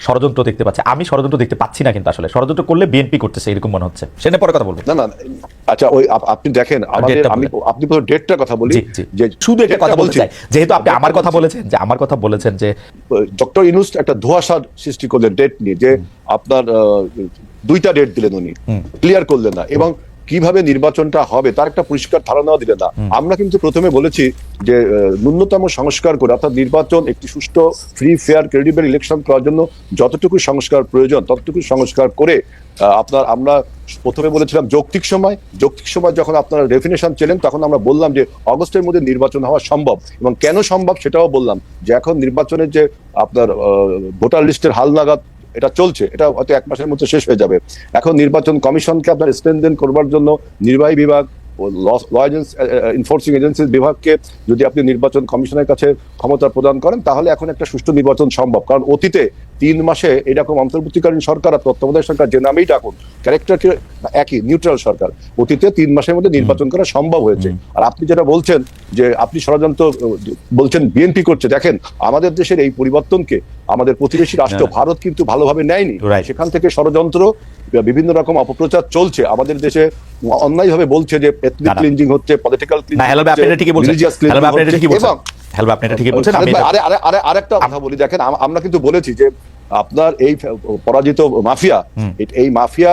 ষড়যন্ত্র দেখতে পাচ্ছে। আমি ষড়যন্ত্র দেখতে পাচ্ছি না কিন্তু আসলে। ষড়যন্ত্র করলে বিএনপি করতেছে এরকম মনে হচ্ছে। সে পরে কথা বলব। না না আচ্ছা ওই আপনি দেখেন আমাদের ডেটটা আমি আপনি পুরো ডেটটার কথা বলি যে শুধু একটা কথা বলতে বলছি। চাই। যেহেতু আপনি আমার কথা বলেছেন যে আমার কথা বলেছেন যে ডক্টর ইনুস একটা ধোঁয়াশার সৃষ্টি করলেন ডেট নিয়ে যে আপনার দুইটা ডেট দিলেন উনি। ক্লিয়ার করলেন না। এবং কীভাবে নির্বাচনটা হবে তার একটা পরিষ্কার ধারণাও দিলে না। আমরা কিন্তু প্রথমে বলেছি যে ন্যূনতম সংস্কার করে অর্থাৎ নির্বাচন একটি সুষ্ঠু ফ্রি ফেয়ার ক্রেডিবল ইলেকশন করার জন্য যতটুকু সংস্কার প্রয়োজন ততটুকু সংস্কার করে আপনার আমরা প্রথমে বলেছিলাম যৌক্তিক সময়। যৌক্তিক সময় যখন আপনারা ডেফিনেশন ছিলেন তখন আমরা বললাম যে অগস্টের মধ্যে নির্বাচন হওয়া সম্ভব। এবং কেন সম্ভব সেটাও বললাম যে এখন নির্বাচনের যে আপনার ভোটার লিস্টের হালনাগাদ এটা চলছে, এটা হয়তো এক মাসের মধ্যে শেষ হয়ে যাবে। এখন নির্বাচন কমিশনকে আপনার স্ট্রেনদেন করবার জন্য নির্বাহী বিভাগ এনফোর্সিং এজেন্সির বিভাগকে যদি আপনি নির্বাচন কমিশনের কাছে ক্ষমতা প্রদান করেন, তাহলে এখন একটা সুষ্ঠু নির্বাচন সম্ভব। কারণ অতীতে তিন মাসে এরকম অন্তর্বর্তীকালীন সরকার আর তত্ত্বাবধায়ক সরকার যে নামেই ডাকুন ক্যারেক্টারকে একই নিউট্রাল সরকার। অতীতে তিন মাসের মধ্যে নির্বাচন করা সম্ভব হয়েছে। আর আপনি যেটা বলছেন যে আপনি ষড়যন্ত্র বলছেন বিএনপি করছে দেখেন আমাদের দেশের এই পরিবর্তনকে আমাদের প্রতিবেশী রাষ্ট্র ভারত কিন্তু ভালোভাবে নেয়নি. সেখান থেকে ষড়যন্ত্র বিভিন্ন রকম অপপ্রচার চলছে। আমাদের দেশে অন্যায়ভাবে বলছে যে এথনিক। ক্লিনজিং হচ্ছে পলিটিক্যাল এটা ঠিকই বলছেন। এবং হেলো ভাই আপনি এটা ঠিকই বলছেন আমি আরে আরে আরে আরেকটা কথা বলি দেখেন আমরা কিন্তু বলেছি যে আপনার এই পরাজিত মাফিয়া এই মাফিয়া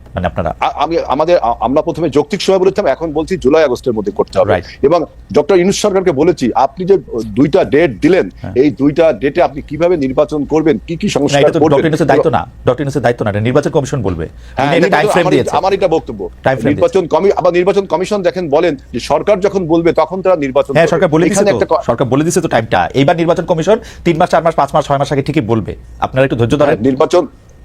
মানে আপনারা আমি আমাদের আমরা প্রথমে যৌক্তিক সময় বলেছিলাম এখন বলছি জুলাই আগস্টের মধ্যে করতে হবে। এবং ডক্টর সরকারকে বলেছি আপনি যে দুইটা ডেট দিলেন এই দুইটা ডেটে আপনি কীভাবে নির্বাচন করবেন কি কি সংস্কার করবেন? ডক্টর ইউনুসের দায়িত্ব না। ডক্টর ইউনুসের দায়িত্ব না নির্বাচন কমিশন বলবে। হ্যাঁ, আমার- এটা বক্তব্য। নির্বাচন কমি আবার নির্বাচন কমিশন দেখেন বলেন যে সরকার যখন বলবে তখন তারা নির্বাচন হ্যাঁ সরকার বলে তো। একটা সরকার বলে দিচ্ছে তো টাইমটা এইবার নির্বাচন কমিশন তিন মাস চার মাস পাঁচ মাস ছয় মাস আগে ঠিকই বলবে। আপনারা একটু ধৈর্য ধরেন। হ্যাঁ, নির্বাচন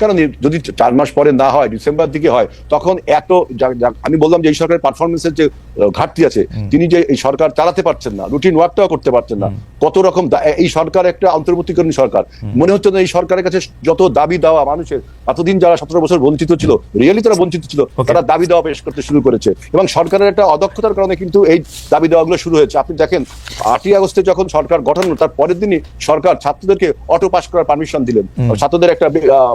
নি- যদি চার মাস পরে না হয় ডিসেম্বর দিকে হয় তখন এত আমি বললাম যে এই সরকারের পারফরমেন্সের যে ঘাটতি আছে তিনি যে এই সরকার চালাতে পারছেন না রুটিন ওয়ার্কটাও করতে পারছেন না কত রকম এই সরকার একটা অন্তর্বর্তীকালীন সরকার। মনে হচ্ছে না এই সরকারের কাছে যত দাবি দেওয়া মানুষের এতদিন যারা সতেরো বছর বঞ্চিত ছিল রিয়েলি তারা বঞ্চিত ছিল তারা দাবি দেওয়া পেশ করতে শুরু করেছে। এবং সরকারের একটা অদক্ষতার কারণে কিন্তু এই দাবি দেওয়াগুলো শুরু হয়েছে। আপনি দেখেন আটই আগস্টে যখন সরকার গঠন তার পরের দিনই সরকার ছাত্রদেরকে অটো পাস করার পারমিশন দিলেন। ছাত্রদের একটা আহ,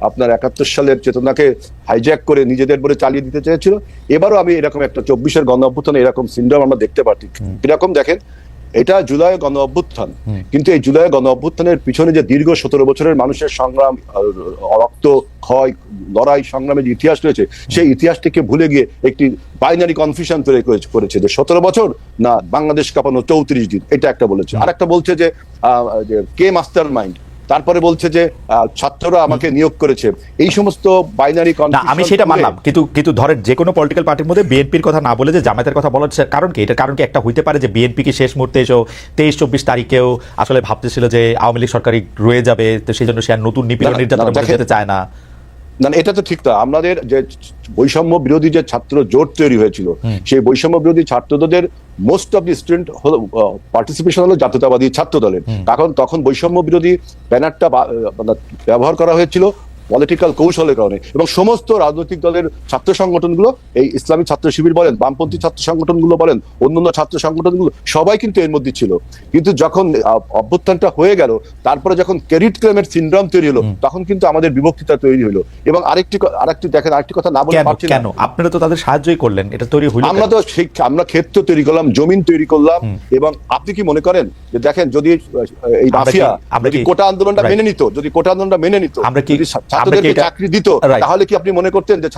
আপনার একাত্তর সালের চেতনাকে হাইজ্যাক করে নিজেদের বলে চালিয়ে দিতে চেয়েছিল। এবারও আমি এরকম একটা চব্বিশের গণ অভ্যুত্থানে এরকম সিনড্রম আমরা দেখতে পাচ্ছি। কীরকম দেখেন এটা জুলাই গণ অভ্যুত্থান। কিন্তু এই জুলাই গণ অভ্যুত্থানের পিছনে যে দীর্ঘ সতেরো বছরের মানুষের সংগ্রাম রক্ত ক্ষয় লড়াই সংগ্রামের যে ইতিহাস রয়েছে সেই ইতিহাসটিকে ভুলে গিয়ে একটি বাইনারি কনফিউশন তৈরি করে- করেছে যে সতেরো বছর না বাংলাদেশ কাঁপানো চৌত্রিশ দিন। এটা একটা বলেছে। আর একটা বলছে যে আহ, যে কে মাস্টার মাইন্ড তারপরে বলছে যে ছাত্ররা আমাকে নিয়োগ করেছে। এই সমস্ত বাইনারি আমি সেটা মানলাম। কিন্তু কিন্তু ধরেন যে কোনো পলিটিক্যাল পার্টির মধ্যে বিএনপির কথা না বলে যে জামাতের কথা বলা হচ্ছে কারণ কি? এটা কারণ কি? একটা হইতে পারে যে বিএনপি কি শেষ মুহূর্তে এসেও তেইশ চব্বিশ তারিখেও আসলে ভাবতেছিল যে আওয়ামী লীগ সরকারি রয়ে যাবে তো সেই জন্য সে আর নতুন নিপীড়ন নির্যাতন যেতে চায় না। না এটা তো ঠিক না আমাদের যে বৈষম্য বিরোধী যে ছাত্র জোট তৈরি হয়েছিল সেই বৈষম্য বিরোধী ছাত্রদের মোস্ট অফ দি স্টুডেন্ট হলো পার্টিসিপেশন হলো জাতীয়তাবাদী ছাত্র দলের কারণ তখন বৈষম্য বিরোধী ব্যানারটা মানে ব্যবহার করা হয়েছিল পলিটিক্যাল কৌশলের কারণে এবং সমস্ত রাজনৈতিক দলের ছাত্র সংগঠনগুলো এই ইসলামী ছাত্র শিবির বলেন বামপন্থী ছাত্র সংগঠনগুলো বলেন অন্যান্য ছাত্র সংগঠনগুলো সবাই কিন্তু এর মধ্যে ছিল। কিন্তু যখন অভ্যুত্থানটা হয়ে গেল তারপরে যখন ক্রেডিট ক্লেমের সিন্ড্রোম তৈরি হলো তখন কিন্তু আমাদের বিভক্তিটা তৈরি হলো। এবং আরেকটি আরেকটি দেখেন আরেকটি কথা না বলে পারছি কেন? আপনারা তো তাদের সাহায্যই করলেন এটা তৈরি হইল আমরা তো সেই আমরা ক্ষেত্র তৈরি করলাম জমিন তৈরি করলাম এবং আপনি কি মনে করেন যে দেখেন যদি এই মাফিয়া আমরা কি- কোটা আন্দোলনটা মেনে নিত যদি কোটা আন্দোলনটা মেনে নিত আমরা কি ছাত্রদেরকে চাকরি দিত তাহলে কি আপনি মনে করতেন যে